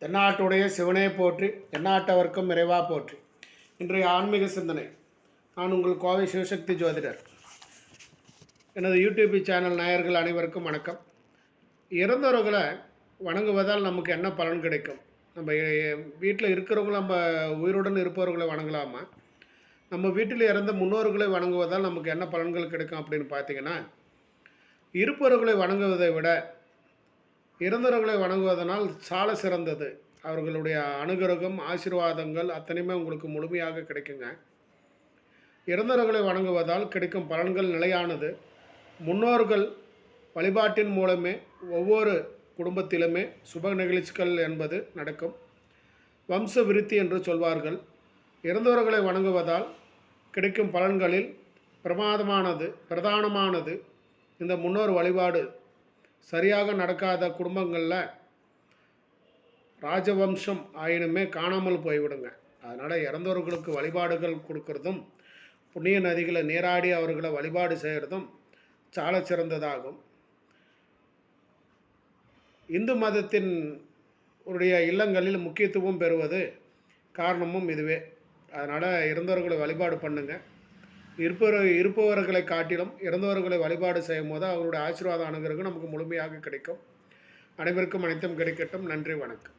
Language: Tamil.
தென்னாட்டுடைய சிவனே போற்றி தென்னாட்டவர்க்கும் இறைவா போற்றி. இன்றைய ஆன்மீக சிந்தனை. நான் உங்கள் கோவை சிவசக்தி ஜோதிடர். எனது யூடியூப் சேனல் நேயர்கள் அனைவருக்கும் வணக்கம். இறந்தவர்களை வணங்குவதால் நமக்கு என்ன பலன் கிடைக்கும்? நம்ம வீட்டில் இருக்கிறவங்க நம்ம உயிருடன் இருப்பவர்களை வணங்கலாமா? நம்ம வீட்டில் இறந்த முன்னோர்களை வணங்குவதால் நமக்கு என்ன பலன்கள் கிடைக்கும் அப்படின்னு பார்த்தீங்கன்னா இருப்பவர்களை வணங்குவதை விட இறந்தவர்களை வணங்குவதனால் சால சிறந்தது. அவர்களுடைய அனுகிரகம் ஆசீர்வாதங்கள் அத்தனையுமே உங்களுக்கு முழுமையாக கிடைக்குங்க. இறந்தவர்களை வணங்குவதால் கிடைக்கும் பலன்கள் நிலையானது. முன்னோர்கள் வழிபாட்டின் மூலமே ஒவ்வொரு குடும்பத்திலுமே சுப நிகழ்ச்சிகள் என்பது நடக்கும். வம்ச விருத்தி என்று சொல்வார்கள். இறந்தவர்களை வணங்குவதால் கிடைக்கும் பலன்களில் பிரமாதமானது பிரதானமானது. இந்த முன்னோர் வழிபாடு சரியாக நடக்காத குடும்பங்களில் ராஜவம்சம் ஆயினுமே காணாமல் போய்விடுங்க. அதனால் இறந்தவர்களுக்கு வழிபாடுகள் கொடுக்கறதும் புண்ணிய நதிகளை நீராடி அவர்களை வழிபாடு செய்கிறதும் சால சிறந்ததாகும். இந்து மதத்தின் உடைய இல்லங்களில் முக்கியத்துவம் பெறுவது காரணமும் இதுவே. அதனால் இறந்தவர்களை வழிபாடு பண்ணுங்கள் இருப்பவர் இருப்பவர்களை காட்டிலும் இறந்தவர்களை வழிபாடு செய்யும் போது அவருடைய ஆசீர்வாதம் அணுகிறது நமக்கு முழுமையாக கிடைக்கும். அனைவருக்கும் அனைத்தும் கிடைக்கட்டும். நன்றி வணக்கம்.